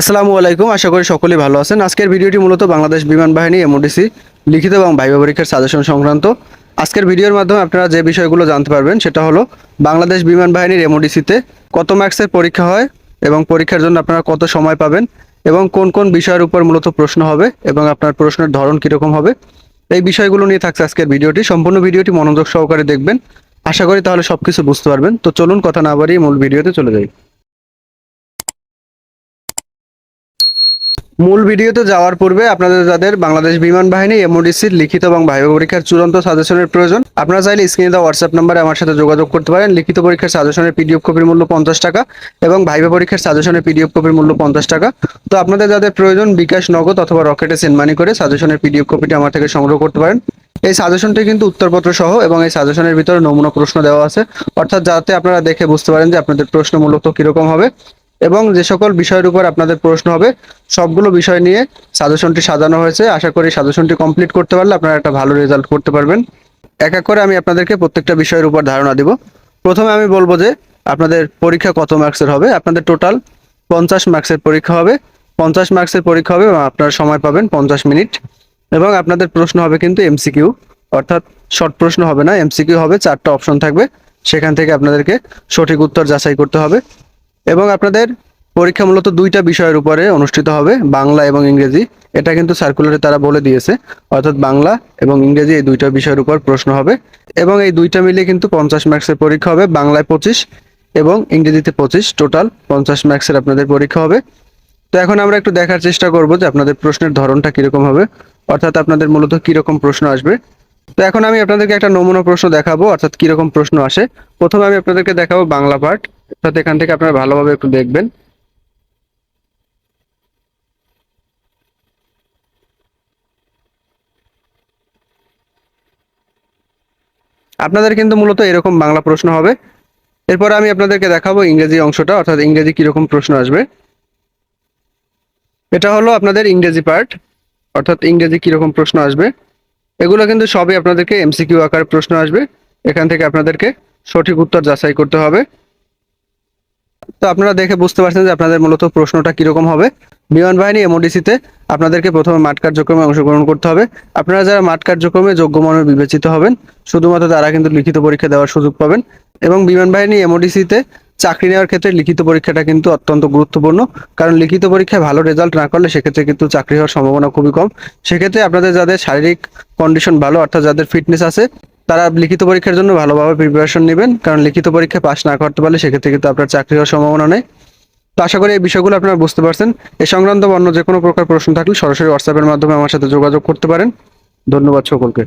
আসসালামু আলাইকুম, আশা করি সকলেই ভালো আছেন। আজকের ভিডিওটি মূলত বাংলাদেশ বিমান বাহিনী এমওডিসি লিখিত এবং ভাইবা পরীক্ষার সাজেশন সংক্রান্ত। আজকের ভিডিওর মাধ্যমে আপনারা যে বিষয়গুলো জানতে পারবেন, সেটা হলো বাংলাদেশ বিমান বাহিনীর এমওডিসিতে কত মার্কসের পরীক্ষা হয় এবং পরীক্ষার জন্য আপনারা কত সময় পাবেন এবং কোন কোন বিষয়ের উপর মূলত প্রশ্ন হবে এবং আপনার প্রশ্নের ধরন কীরকম হবে। এই বিষয়গুলো নিয়ে থাকছে আজকের ভিডিওটি। সম্পূর্ণ ভিডিওটি মনোযোগ সহকারে দেখবেন। আশা করি তাহলে সব কিছু বুঝতে পারবেন। তো চলুন কথা না বাড়িয়ে মূল ভিডিওতে চলে যাই। মূল ভিডিওতে যাওয়ার পূর্বে আপনাদের যাদের বাংলাদেশ বিমান বাহিনী এমওডিসির লিখিত এবং ভাইবা পরীক্ষার চূড়ান্ত সাজেশনের প্রয়োজন, আপনারা চাইলে স্ক্রিনে দেওয়া হোয়াটসঅ্যাপ নাম্বারে আমার সাথে যোগাযোগ করতে পারেন। লিখিত পরীক্ষার সাজেশনের পিডিএফ কপির মূল্য পঞ্চাশ টাকা এবং ভাইবা পরীক্ষার সাজেশনের পিডিএফ কপির মূল্য পঞ্চাশ টাকা। তো আপনাদের যাদের প্রয়োজন বিকাশ নগদ অথবা রকেটে সেন্ড মানি করে সাজেশনের পিডিএফ কপিটি আমার থেকে সংগ্রহ করতে পারেন। এই সাজেশনটি কিন্তু উত্তরপত্র সহ এবং এই সাজেশনের ভিতরে নমুনা প্রশ্ন দেওয়া আছে। অর্থাৎ যাতে আপনারা দেখে বুঝতে পারেন যে আপনাদের প্রশ্ন মূলত কীরকম হবে। এবং যে সকল বিষয়ের উপর আপনাদের প্রশ্ন হবে, সবগুলো বিষয় নিয়ে সাজেশনটি সাজানো হয়েছে। আশা করি সাজেশনটি কমপ্লিট করতে পারলে আপনারা একটা ভালো রেজাল্ট করতে পারবেন। এক এক করে আমি আপনাদেরকে প্রত্যেকটা বিষয়ের উপর ধারণা দিব। প্রথমে আমি বলব যে, আপনাদের পরীক্ষা কত মার্কসের হবে? আপনাদের টোটাল পঞ্চাশ মার্কসের পরীক্ষা হবে। পঞ্চাশ মার্কসের পরীক্ষা হবে এবং আপনারা সময় পাবেন পঞ্চাশ মিনিট। এবং আপনাদের প্রশ্ন হবে কিন্তু এমসিকিউ অর্থাৎ শর্ট প্রশ্ন হবে না এমসিকিউ হবে, চারটা অপশন থাকবে। সেখান থেকে আপনাদেরকে সঠিক উত্তর যাচাই করতে হবে। এবং আপনাদের পরীক্ষা মূলত দুইটা বিষয়ের উপরে অনুষ্ঠিত হবে, বাংলা এবং ইংরেজি। এটা কিন্তু সার্কুলারে তারা বলে দিয়েছে, অর্থাৎ বাংলা এবং ইংরেজি এই দুইটা বিষয়ের উপর প্রশ্ন হবে। এবং এই দুইটা মিলিয়ে কিন্তু পঞ্চাশ মার্কসের পরীক্ষা হবে, বাংলায় পঁচিশ এবং ইংরেজিতে পঁচিশ। টোটাল পঞ্চাশ মার্কসের আপনাদের পরীক্ষা হবে। তো এখন আমরা একটু দেখার চেষ্টা করব যে আপনাদের প্রশ্নের ধরনটা কীরকম হবে, অর্থাৎ আপনাদের মূলত কীরকম প্রশ্ন আসবে। তো এখন আমি আপনাদেরকে একটা নমুনা প্রশ্ন দেখাবো, অর্থাৎ কীরকম প্রশ্ন আসে। প্রথমে আমি আপনাদেরকে দেখাবো বাংলা পার্ট অর্থাৎ এখান থেকে আপনারা ভালোভাবে একটু দেখবেন। আপনাদের কিন্তু মূলত এরকম বাংলা প্রশ্ন হবে। এরপর আমি আপনাদেরকে দেখাবো ইংরেজি অংশটা, অর্থাৎ ইংরেজি কীরকম প্রশ্ন আসবে। এটা হলো আপনাদের ইংরেজি পার্ট, অর্থাৎ ইংরেজি কীরকম প্রশ্ন আসবে। এগুলো কিন্তু সবই আপনাদেরকে এমসিকিউ আকারে প্রশ্ন আসবে। এখান থেকে আপনাদেরকে সঠিক উত্তর যাচাই করতে হবে। তো আপনারা দেখে বুঝতে পারছেন যে আপনাদের মূলত প্রশ্নটা কীরকম হবে। বিমান বাহিনী এমওডিসিতে আপনাদেরকে প্রথমে মাঠ কার্যক্রমে অংশগ্রহণ করতে হবে। আপনারা যারা মাঠ কার্যক্রমে যোগ্য মনে বিবেচিত হবেন, শুধুমাত্র তারা কিন্তু লিখিত পরীক্ষা দেওয়ার সুযোগ পাবেন এবং বিমান বাহিনী এমওডিসিতে চাকরি নেওয়ার ক্ষেত্রে লিখিত পরীক্ষাটা কিন্তু অত্যন্ত গুরুত্বপূর্ণ। কারণ লিখিত পরীক্ষায় ভালো রেজাল্ট না করলে সেক্ষেত্রে কিন্তু চাকরি হওয়ার সম্ভাবনা খুবই কম। সেক্ষেত্রে আপনাদের যাদের শারীরিক কন্ডিশন ভালো, অর্থাৎ যাদের ফিটনেস আছে তারা লিখিত পরীক্ষার জন্য ভালোভাবে প্রিপারেশন নেবেন, কারণ লিখিত পরীক্ষা পাশ না করতে পারলে সেক্ষেত্রে কিন্তু আপনার চাকরি হওয়ার সম্ভাবনা নেই। তো আশা করি এই বিষয়গুলো আপনারা বুঝতে পারছেন। এ সংক্রান্ত অন্য যে কোনো প্রকার প্রশ্ন থাকলে সরাসরি হোয়াটসঅ্যাপের মাধ্যমে আমার সাথে যোগাযোগ করতে পারেন। ধন্যবাদ সকলকে।